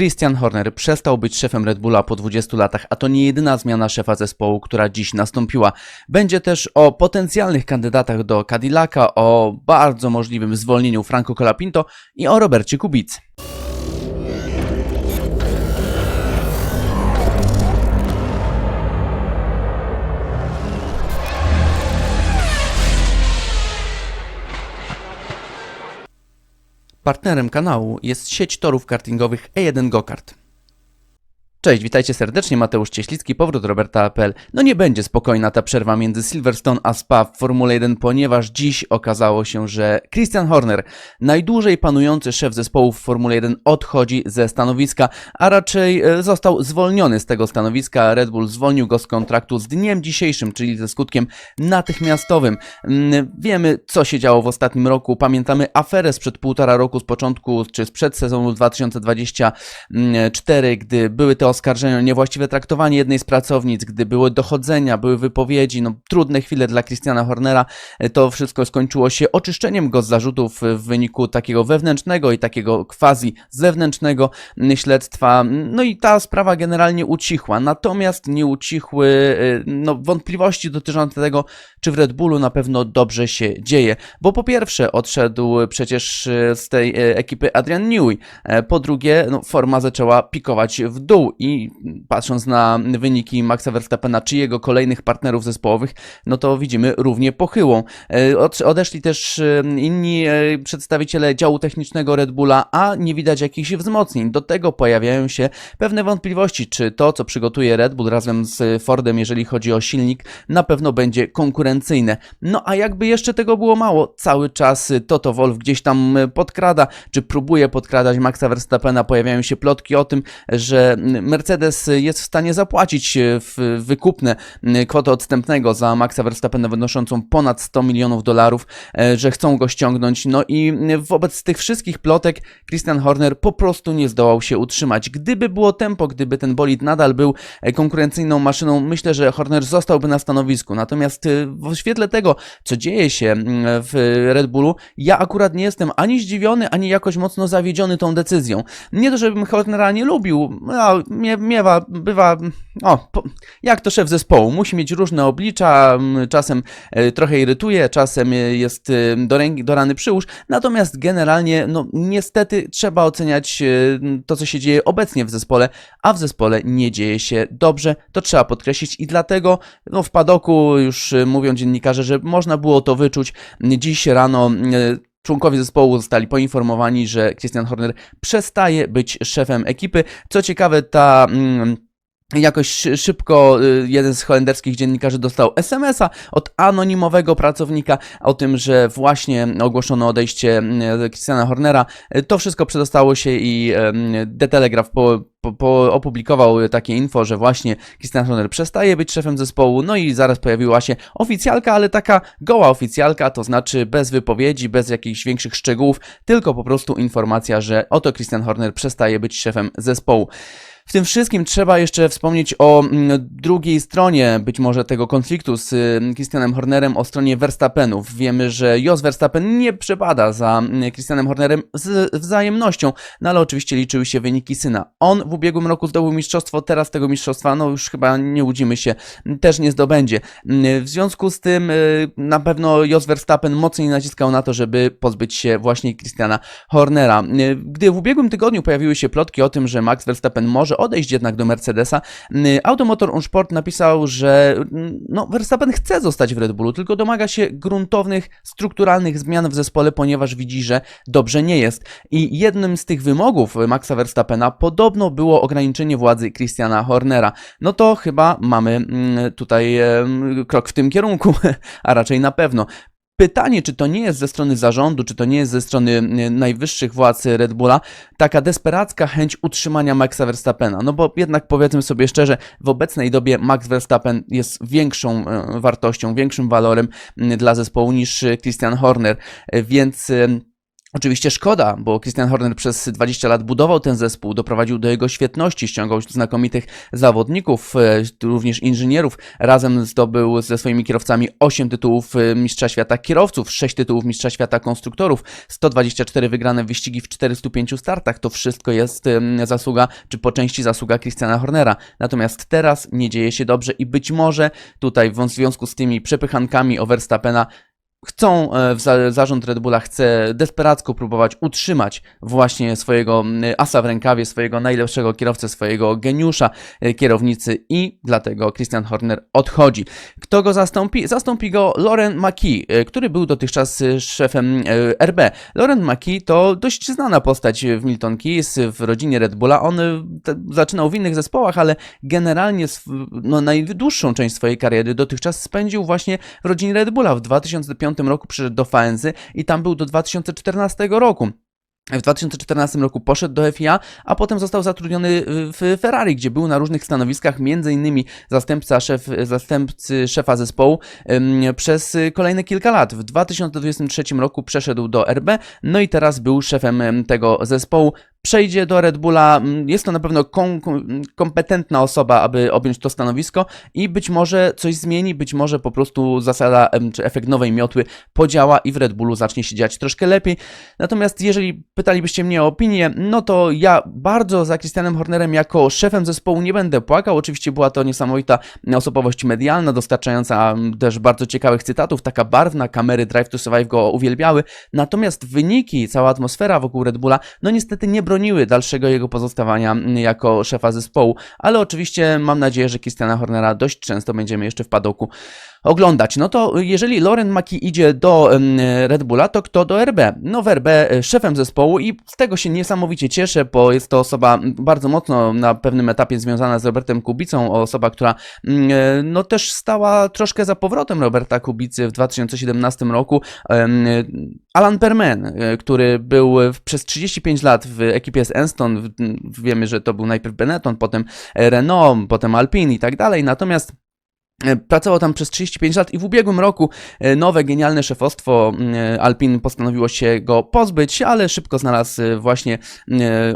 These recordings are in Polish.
Christian Horner przestał być szefem Red Bulla po 20 latach, a to nie jedyna zmiana szefa zespołu, która dziś nastąpiła. Będzie też o potencjalnych kandydatach do Cadillaca, o bardzo możliwym zwolnieniu Franco Colapinto i o Robercie Kubicy. Partnerem kanału jest sieć torów kartingowych E1 Gokart. Cześć, witajcie serdecznie, Mateusz Cieślicki, powrót Roberta.pl. No nie będzie spokojna ta przerwa między Silverstone a Spa w Formule 1, ponieważ dziś okazało się, że Christian Horner, najdłużej panujący szef zespołu w Formule 1, odchodzi ze stanowiska, a raczej e, został zwolniony z tego stanowiska. Red Bull zwolnił go z kontraktu z dniem dzisiejszym, czyli ze skutkiem natychmiastowym. Mm, Wiemy, co się działo w ostatnim roku. Pamiętamy aferę sprzed półtora roku, z początku czy sprzed sezonu 2024, gdy były te oskarżenia o niewłaściwe traktowanie jednej z pracownic, gdy były dochodzenia, były wypowiedzi, no trudne chwile dla Christiana Hornera. E, To wszystko skończyło się oczyszczeniem go z zarzutów w wyniku takiego wewnętrznego i takiego quasi zewnętrznego mm, śledztwa. No i ta sprawa generalnie ucichła. Natomiast nie ucichły e, no, wątpliwości dotyczące tego, czy w Red Bullu na pewno dobrze się dzieje. Bo po pierwsze odszedł przecież e, z tej e, ekipy Adrian Newey. E, Po drugie, no, forma zaczęła pikować w dół i patrząc na wyniki Maxa Verstappena czy jego kolejnych partnerów zespołowych, no to widzimy równie pochyłą. E, od- Odeszli też e, inni e, przedstawiciele działu technicznego Red Bulla, a nie widać jakichś wzmocnień. Do tego pojawiają się pewne wątpliwości, czy to, co przygotuje Red Bull razem z Fordem, jeżeli chodzi o silnik, na pewno będzie konkurencyjne. No a jakby jeszcze tego było mało, cały czas Toto Wolff gdzieś tam podkrada, czy próbuje podkradać Maxa Verstappena. Pojawiają się plotki o tym, że Mercedes jest w stanie zapłacić y, w wykupne kwotę odstępnego za Maxa Verstappena wynoszącą ponad 100 milionów dolarów, e, że chcą go ściągnąć. No i wobec tych wszystkich plotek Christian Horner po prostu nie zdołał się utrzymać. Gdyby było tempo, gdyby ten bolid nadal był e, konkurencyjną maszyną, myślę, że Horner zostałby na stanowisku. Natomiast w świetle tego, co dzieje się w Red Bullu, ja akurat nie jestem ani zdziwiony, ani jakoś mocno zawiedziony tą decyzją. Nie to, żebym Hornera nie lubił, no, mie, miewa, bywa, o, po, jak to szef zespołu, musi mieć różne oblicza, czasem e, trochę irytuje, czasem e, jest e, do, ręki, do rany przyłóż, natomiast generalnie, no niestety trzeba oceniać to, co się dzieje obecnie w zespole, a w zespole nie dzieje się dobrze, to trzeba podkreślić i dlatego no, w padoku już mówią dziennikarze, że można było to wyczuć. Dziś rano członkowie zespołu zostali poinformowani, że Christian Horner przestaje być szefem ekipy. Co ciekawe, ta... Mm, Jakoś szy- szybko y, jeden z holenderskich dziennikarzy dostał SMS-a od anonimowego pracownika o tym, że właśnie ogłoszono odejście y, Christiana Hornera. Y, To wszystko przedostało się i The Telegraph po, po, po opublikował takie info, że właśnie Christian Horner przestaje być szefem zespołu. No i zaraz pojawiła się oficjalka, ale taka goła oficjalka, to znaczy bez wypowiedzi, bez jakichś większych szczegółów, tylko po prostu informacja, że oto Christian Horner przestaje być szefem zespołu. W tym wszystkim trzeba jeszcze wspomnieć o mm, drugiej stronie być może tego konfliktu z y, Christianem Hornerem, o stronie Verstappenów. Wiemy, że Jos Verstappen nie przepada za mm, Christianem Hornerem z wzajemnością, no ale oczywiście liczyły się wyniki syna. On w ubiegłym roku zdobył mistrzostwo, teraz tego mistrzostwa, no już chyba nie łudzimy się, też nie zdobędzie. Mm, W związku z tym y, na pewno Jos Verstappen mocniej naciskał na to, żeby pozbyć się właśnie Christiana Hornera. Y, Gdy w ubiegłym tygodniu pojawiły się plotki o tym, że Max Verstappen może odejść jednak do Mercedesa, y, Automotor und Sport napisał, że mm, no, Verstappen chce zostać w Red Bullu, tylko domaga się gruntownych, strukturalnych zmian w zespole, ponieważ widzi, że dobrze nie jest. I jednym z tych wymogów Maxa Verstappena podobno było ograniczenie władzy Christiana Hornera. No to chyba mamy mm, tutaj krok w tym kierunku, a raczej na pewno. Pytanie, czy to nie jest ze strony zarządu, czy to nie jest ze strony najwyższych władz Red Bulla, taka desperacka chęć utrzymania Maxa Verstappena. No bo jednak powiedzmy sobie szczerze, w obecnej dobie Max Verstappen jest większą e, wartością, większym walorem dla zespołu niż Christian Horner, E, więc. Oczywiście szkoda, bo Christian Horner przez 20 lat budował ten zespół, doprowadził do jego świetności, ściągał znakomitych zawodników, e, również inżynierów. Razem zdobył ze swoimi kierowcami 8 tytułów e, Mistrza Świata kierowców, 6 tytułów Mistrza Świata konstruktorów, 124 wygrane wyścigi w 405 startach. To wszystko jest zasługa, czy po części zasługa Christiana Hornera. Natomiast teraz nie dzieje się dobrze i być może tutaj w związku z tymi przepychankami o Verstappena chcą, e, zarząd Red Bulla chce desperacko próbować utrzymać właśnie swojego asa w rękawie, swojego najlepszego kierowcę, swojego geniusza e, kierownicy i dlatego Christian Horner odchodzi. Kto go zastąpi? Zastąpi go Lauren McKee, e, który był dotychczas szefem RB. Lauren McKee to dość znana postać w Milton Keys, w rodzinie Red Bulla. On zaczynał w innych zespołach, ale generalnie no, najdłuższą część swojej kariery dotychczas spędził właśnie w rodzinie Red Bulla. W 2005 roku przyszedł do Faenzy i tam był do 2014 roku. W 2014 roku poszedł do FIA, a potem został zatrudniony w Ferrari, gdzie był na różnych stanowiskach, innymi zastępca szef, zastępcy szefa zespołu przez kolejne kilka lat. W 2023 roku przeszedł do RB, no i teraz był szefem tego zespołu. Przejdzie do Red Bulla, ym, jest to na pewno kom, kom, kompetentna osoba, aby objąć to stanowisko i być może coś zmieni, być może po prostu zasada czy efekt nowej miotły podziała i w Red Bullu zacznie się dziać troszkę lepiej. Natomiast jeżeli pytalibyście mnie o opinię, no to ja bardzo za Christianem Hornerem jako szefem zespołu nie będę płakał. Oczywiście była to niesamowita osobowość medialna, dostarczająca mm, też bardzo ciekawych cytatów, taka barwna, kamery Drive to Survive go uwielbiały. Natomiast wyniki, cała atmosfera wokół Red Bulla, no niestety nie broniły dalszego jego pozostawania mm, jako szefa zespołu, ale oczywiście mam nadzieję, że Christiana Hornera dość często będziemy jeszcze w padoku oglądać. No to jeżeli Loren Maki idzie do Red Bulla, to kto do RB? No w RB e, szefem zespołu i z tego się niesamowicie cieszę, bo jest to osoba bardzo mocno na pewnym etapie związana z Robertem Kubicą, osoba, która mm, e, no też stała troszkę za powrotem Roberta Kubicy w 2017 roku. Em, Alan Perman, e, który był przez 35 lat w ekipie z Enston, wiemy, że to był najpierw Benetton, potem Renault, potem Alpine i tak dalej, natomiast E, Pracował tam przez 35 lat i w ubiegłym roku e, nowe, genialne szefostwo e, Alpin postanowiło się go pozbyć, ale szybko znalazł e, właśnie e,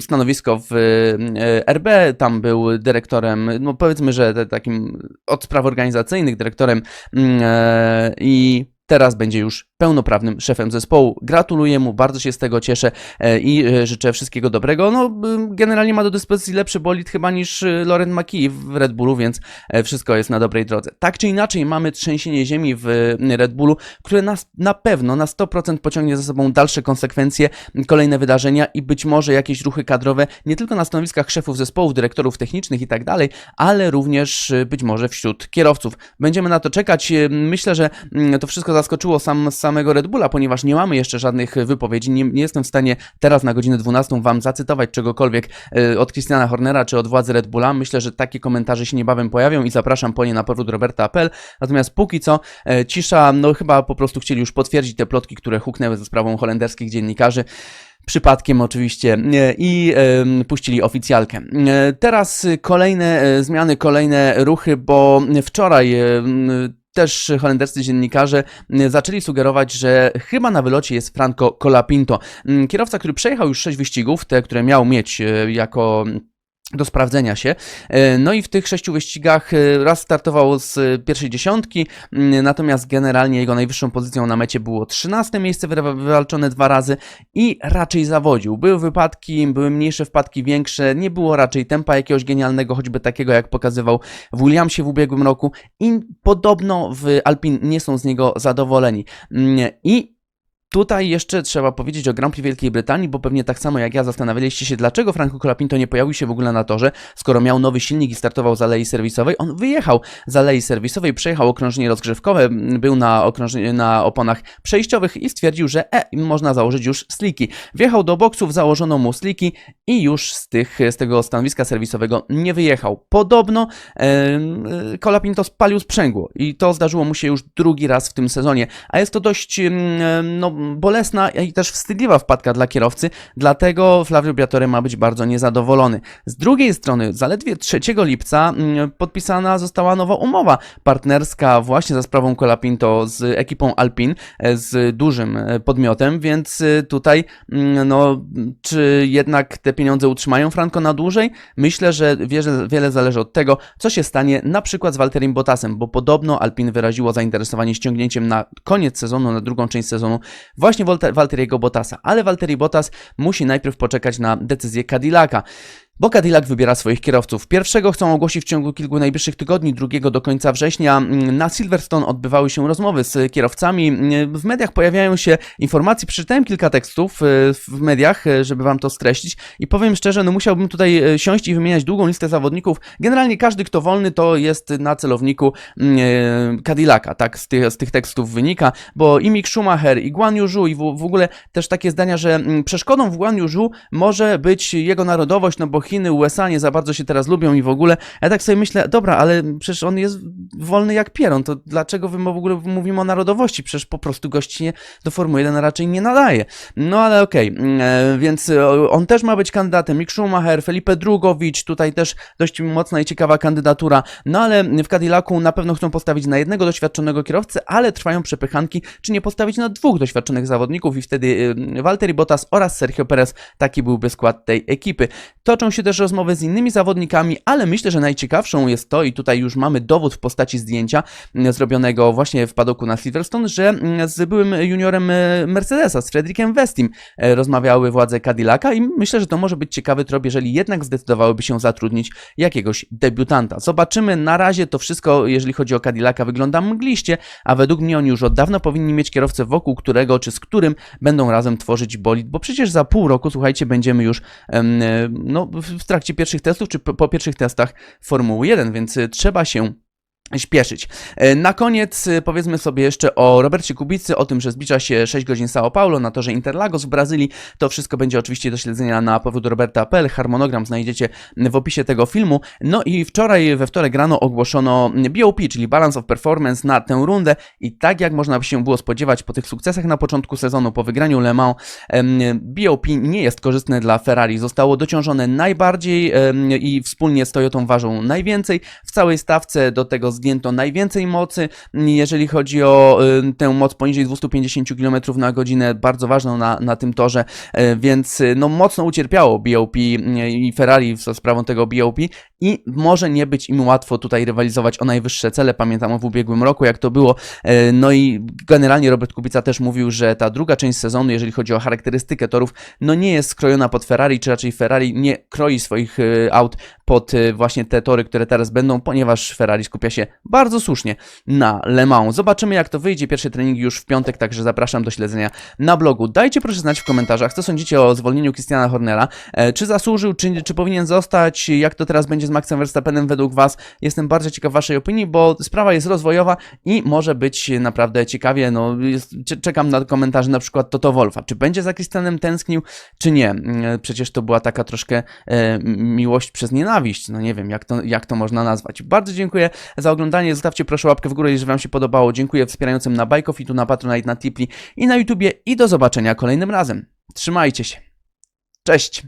stanowisko w e, RB. Tam był dyrektorem, no powiedzmy, że takim od spraw organizacyjnych, dyrektorem mm, e, i teraz będzie już pełnoprawnym szefem zespołu. Gratuluję mu, bardzo się z tego cieszę e, i e, życzę wszystkiego dobrego. No, generalnie ma do dyspozycji lepszy bolid chyba niż y, Loren McKee w Red Bullu, więc e, wszystko jest na dobrej drodze. Tak czy inaczej, mamy trzęsienie ziemi w Red Bullu, które nas na pewno na 100% pociągnie za sobą dalsze konsekwencje, kolejne wydarzenia i być może jakieś ruchy kadrowe, nie tylko na stanowiskach szefów zespołów, dyrektorów technicznych i tak dalej, ale również być może wśród kierowców. Będziemy na to czekać. Myślę, że to wszystko zaskoczyło sam, samego Red Bulla, ponieważ nie mamy jeszcze żadnych wypowiedzi. Nie, nie jestem w stanie teraz na godzinę 12 wam zacytować czegokolwiek y, od Christiana Hornera czy od władzy Red Bulla. Myślę, że takie komentarze się niebawem pojawią i zapraszam po nie na powrót Roberta.pl. Natomiast póki co e, cisza, no chyba po prostu chcieli już potwierdzić te plotki, które huknęły ze sprawą holenderskich dziennikarzy. Przypadkiem oczywiście e, i e, puścili oficjalkę. E, Teraz y, kolejne e, zmiany, kolejne ruchy, bo wczoraj e, m, też holenderscy dziennikarze m, zaczęli sugerować, że chyba na wylocie jest Franco Colapinto. M, Kierowca, który przejechał już 6 wyścigów, te, które miał mieć e, jako do sprawdzenia się. E, No i w tych sześciu wyścigach e, raz startował z pierwszej dziesiątki, natomiast generalnie jego najwyższą pozycją na mecie było 13 miejsce wywalczone dwa razy i raczej zawodził. Były wypadki, były mniejsze wpadki, większe, nie było raczej tempa jakiegoś genialnego, choćby takiego jak pokazywał w Williamsie w ubiegłym roku i podobno w Alpin nie są z niego zadowoleni. I Tutaj jeszcze trzeba powiedzieć o Grand Prix Wielkiej Brytanii, bo pewnie tak samo jak ja zastanawialiście się, dlaczego Franco Colapinto nie pojawił się w ogóle na torze, skoro miał nowy silnik i startował z alei serwisowej. On wyjechał z alei serwisowej, przejechał okrążenie rozgrzewkowe, był na, okrążenie, na oponach przejściowych i stwierdził, że e, można założyć już sliki. Wjechał do boksów, założono mu sliki i już z, tych, z tego stanowiska serwisowego nie wyjechał. Podobno Colapinto spalił sprzęgło i to zdarzyło mu się już drugi raz w tym sezonie, a jest to dość no, bolesna i też wstydliwa wpadka dla kierowcy, dlatego Flavio Briatore ma być bardzo niezadowolony. Z drugiej strony, zaledwie 3 lipca mm, podpisana została nowa umowa partnerska właśnie za sprawą Colapinto z ekipą Alpin, e, z dużym e, podmiotem, więc e, tutaj mm, no, czy jednak te pieniądze utrzymają Franco na dłużej? Myślę, że wiele, zależy od tego, co się stanie na przykład z Walterim Bottasem, bo podobno Alpin wyraziło zainteresowanie ściągnięciem na koniec sezonu, na drugą część sezonu właśnie Walter, Walteriego Bottasa, ale Walteri Bottas musi najpierw poczekać na decyzję Cadillaca. Bo Cadillac wybiera swoich kierowców. Pierwszego chcą ogłosić w ciągu kilku najbliższych tygodni, drugiego do końca września. Na Silverstone odbywały się rozmowy z kierowcami. W mediach pojawiają się informacje, przeczytałem kilka tekstów e, w mediach, e, żeby wam to streścić i powiem szczerze, no musiałbym tutaj e, siąść i wymieniać długą listę zawodników. Generalnie każdy, kto wolny, to jest na celowniku Cadillaca, tak z tych, z tych tekstów wynika, bo i Mick Schumacher, i Guan Yu i w, w ogóle też takie zdania, że przeszkodą w Guan Yu może być jego narodowość, no bo Chiny, USA nie za bardzo się teraz lubią i w ogóle. Ja tak sobie myślę, dobra, ale przecież on jest wolny jak pieron, to dlaczego wy w ogóle mówimy o narodowości? Przecież po prostu gościnie do Formuły 1 raczej nie nadaje. No ale okej, okay. więc e, on też ma być kandydatem. Mick Schumacher, Felipe Drugowicz, tutaj też dość mocna i ciekawa kandydatura. No ale w Cadillacu na pewno chcą postawić na jednego doświadczonego kierowcę, ale trwają przepychanki, czy nie postawić na dwóch doświadczonych zawodników i wtedy Valtteri Bottas oraz Sergio Perez, taki byłby skład tej ekipy. Toczą się też rozmowy z innymi zawodnikami, ale myślę, że najciekawszą jest to, i tutaj już mamy dowód w postaci zdjęcia mm, zrobionego właśnie w padoku na Silverstone, że mm, z byłym juniorem e, Mercedesa, z Fredrickiem Westim e, rozmawiały władze Cadillaca i myślę, że to może być ciekawy trop, jeżeli jednak zdecydowałyby się zatrudnić jakiegoś debiutanta. Zobaczymy, na razie to wszystko, jeżeli chodzi o Cadillaca, wygląda mgliście, a według mnie oni już od dawna powinni mieć kierowcę wokół którego czy z którym będą razem tworzyć bolid, bo przecież za pół roku, słuchajcie, będziemy już no, w trakcie pierwszych testów, czy po, po pierwszych testach Formuły 1, więc y, trzeba się śpieszyć. E, na koniec e, powiedzmy sobie jeszcze o Robercie Kubicy, o tym, że zbliża się 6 godzin São Paulo na torze Interlagos w Brazylii. To wszystko będzie oczywiście do śledzenia na powód Roberta.pl. Harmonogram znajdziecie w opisie tego filmu. No i wczoraj, we wtorek rano ogłoszono BOP, czyli Balance of Performance na tę rundę i tak jak można by się było spodziewać po tych sukcesach na początku sezonu, po wygraniu Le Mans, BOP nie jest korzystne dla Ferrari. Zostało dociążone najbardziej i wspólnie z Toyotą ważą najwięcej. W całej stawce do tego zdjęto najwięcej mocy, jeżeli chodzi o y, tę moc poniżej 250 km na godzinę, bardzo ważną na, na tym torze, y, więc y, no mocno ucierpiało BOP i Ferrari za sprawą tego BOP i może nie być im łatwo tutaj rywalizować o najwyższe cele. Pamiętam w ubiegłym roku, jak to było. No i generalnie Robert Kubica też mówił, że ta druga część sezonu, jeżeli chodzi o charakterystykę torów, no nie jest skrojona pod Ferrari, czy raczej Ferrari nie kroi swoich aut pod właśnie te tory, które teraz będą, ponieważ Ferrari skupia się bardzo słusznie na Le Mans. Zobaczymy jak to wyjdzie. Pierwsze treningi już w piątek, także zapraszam do śledzenia na blogu. Dajcie proszę znać w komentarzach, co sądzicie o zwolnieniu Christiana Hornera. E, czy zasłużył, czy, czy powinien zostać, jak to teraz będzie z Maxem Verstappenem według Was. Jestem bardzo ciekaw Waszej opinii, bo sprawa jest rozwojowa i może być naprawdę ciekawie. No, jest, czekam na komentarze na przykład Toto Wolfa. Czy będzie za Christianem tęsknił, czy nie? E, przecież to była taka troszkę e, miłość przez nienawiść. No nie wiem, jak to, jak to można nazwać. Bardzo dziękuję za oglądanie. Zostawcie proszę łapkę w górę, jeżeli Wam się podobało. Dziękuję wspierającym na Bajkof i tu na Patronite, na Tipli i na YouTubie. I do zobaczenia kolejnym razem. Trzymajcie się. Cześć!